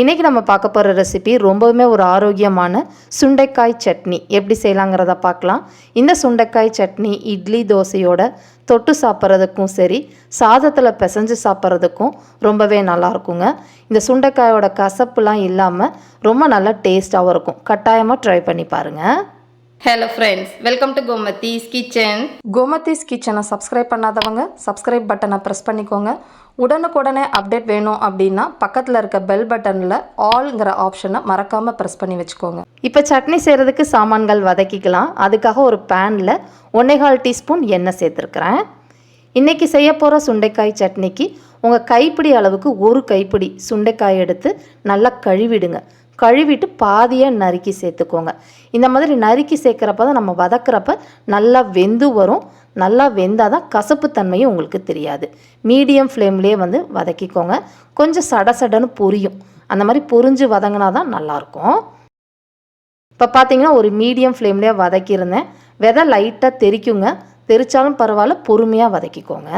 இன்றைக்கி நம்ம பார்க்க போகிற ரெசிபி ரொம்பவுமே ஒரு ஆரோக்கியமான சுண்டைக்காய் சட்னி. எப்படி செய்யலாங்கிறத பார்க்கலாம். இந்த சுண்டைக்காய் சட்னி இட்லி தோசையோட தொட்டு சாப்பிட்றதுக்கும் சரி சாதத்தில் பிசைஞ்சு சாப்பிட்றதுக்கும் ரொம்பவே நல்லா இருக்குங்க. இந்த சுண்டைக்காயோட கசப்புலாம் இல்லாமல் ரொம்ப நல்லா டேஸ்ட்டாகவும் இருக்கும். கட்டாயமாக ட்ரை பண்ணி பாருங்கள் hello friends welcome to Gomathi's kitchen Gomathi's கிச்சனை சப்ஸ்கிரைப் பண்ணாதவங்க சப்ஸ்கிரைப் பட்டனை ப்ரெஸ் பண்ணிக்கோங்க. உடனுக்குடனே அப்டேட் வேணும் அப்படின்னா பக்கத்தில் இருக்க பெல் பட்டனில் ஆல்ங்கிற ஆப்ஷனை மறக்காமல் ப்ரெஸ் பண்ணி வச்சுக்கோங்க. இப்போ சட்னி செய்கிறதுக்கு சாமான்கள் வதக்கிக்கலாம். அதுக்காக ஒரு பேனில் ஒன்னேகால் டீஸ்பூன் எண்ணெய் சேர்த்துருக்குறேன். இன்றைக்கி செய்ய போகிற சுண்டைக்காய் சட்னிக்கு உங்கள் கைப்பிடி அளவுக்கு ஒரு கைப்பிடி சுண்டைக்காய் எடுத்து நல்லா கழுவிடுங்க. கழுவிட்டு பாதியாக நறுக்கி சேர்த்துக்கோங்க. இந்த மாதிரி நறுக்கி சேர்க்குறப்ப தான் நம்ம வதக்குறப்ப நல்லா வெந்து வரும். நல்லா வெந்தால் தான் கசப்புத்தன்மையும் உங்களுக்கு தெரியாது. மீடியம் ஃப்ளேம்லேயே வந்து வதக்கிக்கோங்க. கொஞ்சம் சட சடன்னு பொரியும். அந்த மாதிரி பொரிஞ்சு வதங்கினா தான் நல்லாயிருக்கும். இப்போ பார்த்தீங்கன்னா ஒரு மீடியம் ஃப்ளேம்லேயே வதக்கியிருந்தேன். விதை லைட்டாக தெறிக்குங்க தெரிச்சாலும் பரவாயில்ல பொறுமையாக வதக்கிக்கோங்க.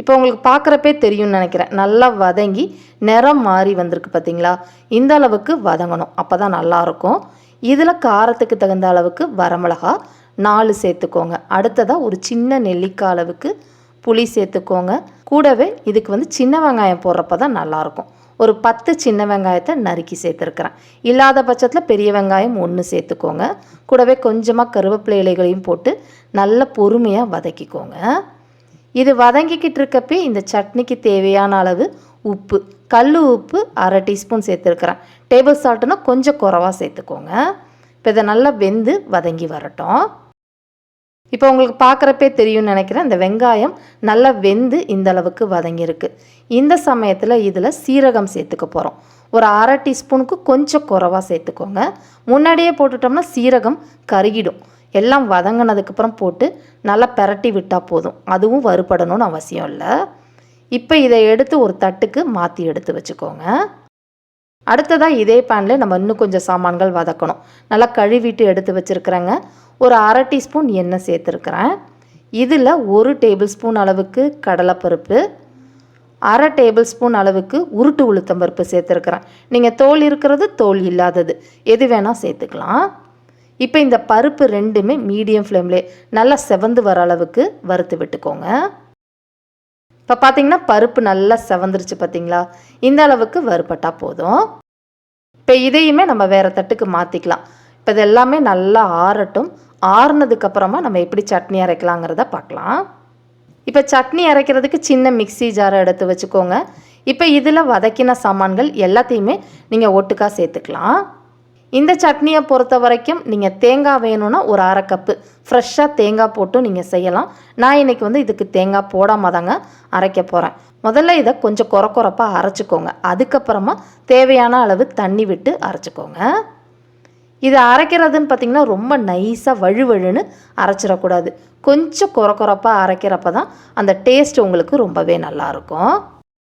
இப்போ உங்களுக்கு பார்க்குறப்பே தெரியும்னு நினைக்கிறேன். நல்லா வதங்கி நிறம் மாறி வந்திருக்கு பார்த்தீங்களா? இந்த அளவுக்கு வதங்கணும். அப்போ தான் நல்லாயிருக்கும் இதில் காரத்துக்கு தகுந்த அளவுக்கு வரமிளகா நாலு சேர்த்துக்கோங்க. அடுத்ததாக ஒரு சின்ன நெல்லிக்காய் அளவுக்கு புளி சேர்த்துக்கோங்க. கூடவே இதுக்கு வந்து சின்ன வெங்காயம் போடுறப்ப தான் நல்லாயிருக்கும் ஒரு பத்து சின்ன வெங்காயத்தை நறுக்கி சேர்த்துருக்குறேன். இல்லாத பட்சத்தில் பெரிய வெங்காயம் ஒன்று சேர்த்துக்கோங்க. கூடவே கொஞ்சமாக கருவேப்பிலை இலைகளையும் போட்டு நல்ல பொறுமையாக வதக்கிக்கோங்க. இது வதங்கிக்கிட்டு இருக்கப்பே இந்த சட்னிக்கு தேவையான அளவு உப்பு கல் உப்பு அரை டீஸ்பூன் சேர்த்துருக்குறேன். டேபிள் சால்ட்டுனா கொஞ்சம் குறவாக சேர்த்துக்கோங்க. இப்போ இதை நல்லா வெந்து வதங்கி வரட்டும். இப்போ உங்களுக்கு பார்க்குறப்பே தெரியும்னு நினைக்கிறேன் இந்த வெங்காயம் நல்லா வெந்து இந்த அளவுக்கு வதங்கியிருக்கு. இந்த சமயத்தில் இதில் சீரகம் சேர்த்துக்க போகிறோம் ஒரு அரை டீஸ்பூனுக்கு கொஞ்சம் குறவாக சேர்த்துக்கோங்க. முன்னாடியே போட்டுட்டோம்னா சீரகம் கருகிடும். எல்லாம் வதங்கினதுக்கப்புறம் போட்டு நல்லா பெரட்டி விட்டால் போதும். அதுவும் வறுபடணும்னு அவசியம் இல்லை. இப்போ இதை எடுத்து ஒரு தட்டுக்கு மாற்றி எடுத்து வச்சுக்கோங்க. அடுத்ததாக இதே பேனில் நம்ம இன்னும் கொஞ்சம் சாமான்கள் வதக்கணும். நல்லா கழுவிட்டு எடுத்து வச்சுருக்குறேங்க. ஒரு அரை டீஸ்பூன் எண்ணெய் சேர்த்துருக்குறேன். இதில் ஒரு டேபிள் ஸ்பூன் அளவுக்கு கடலைப்பருப்பு அரை டேபிள் ஸ்பூன் அளவுக்கு உருட்டு உளுத்தம்பருப்பு சேர்த்துருக்குறேன். நீங்கள் தோல் இருக்கிறது தோல் இல்லாதது. எது வேணால் சேர்த்துக்கலாம். இப்போ இந்த பருப்பு ரெண்டுமே மீடியம் ஃப்ளேம்லேயே நல்லா செவந்து வர அளவுக்கு வறுத்து விட்டுக்கோங்க. இப்போ பார்த்தீங்கன்னா பருப்பு நல்லா செவந்துருச்சு பார்த்தீங்களா இந்த அளவுக்கு வறுபட்டால் போதும். இப்போ இதையுமே நம்ம வேறு தட்டுக்கு மாற்றிக்கலாம் இப்போ இது எல்லாமே நல்லா ஆறட்டும். ஆறுனதுக்கப்புறமா நம்ம எப்படி சட்னி அரைக்கலாங்கிறத பார்க்கலாம் இப்போ சட்னி அரைக்கிறதுக்கு சின்ன மிக்ஸி ஜாரை எடுத்து வச்சுக்கோங்க. இப்போ இதில் வதக்கின சாமான்கள் எல்லாத்தையுமே நீங்கள் ஒட்டுக்கா சேர்த்துக்கலாம். இந்த சட்னியை பொறுத்த வரைக்கும் நீங்கள் தேங்காய் வேணும்னா ஒரு அரை கப்பு. ஃப்ரெஷ்ஷாக தேங்காய் போட்டும் நீங்கள் செய்யலாம். நான் இன்றைக்கி வந்து இதுக்கு தேங்காய் போடாமல் தாங்க அரைக்க போகிறேன் முதல்ல இதை கொஞ்சம் குறை குறைப்பாக அரைச்சிக்கோங்க. அதுக்கப்புறமா தேவையான அளவு தண்ணி விட்டு அரைச்சிக்கோங்க. இது அரைக்கிறதுன்னு பார்த்திங்கன்னா ரொம்ப நைஸாக வழுவழுன்னு அரைச்சிடக்கூடாது. கொஞ்சம் குறை குறைப்பாக அரைக்கிறப்ப தான் அந்த டேஸ்ட் உங்களுக்கு ரொம்பவே நல்லாயிருக்கும்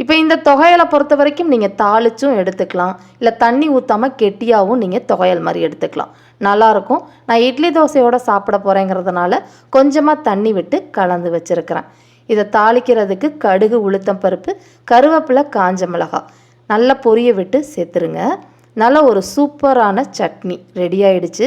இப்போ இந்த தொகையலை பொறுத்த வரைக்கும் நீங்கள் தாளிச்சும் எடுத்துக்கலாம். இல்லை தண்ணி ஊற்றாமல் கெட்டியாகவும் நீங்கள் தொகையல் மாதிரி எடுத்துக்கலாம். நல்லாயிருக்கும் நான் இட்லி தோசையோடு சாப்பிட போகிறேங்கிறதுனால கொஞ்சமாக தண்ணி விட்டு கலந்து வச்சுருக்கிறேன். இதை தாளிக்கிறதுக்கு கடுகு உளுத்தம் பருப்பு கருவேப்பிலை காஞ்ச மிளகாய் நல்லா பொரிய விட்டு சேர்த்துருங்க. நல்ல ஒரு சூப்பரான சட்னி ரெடி ஆயிடுச்சு.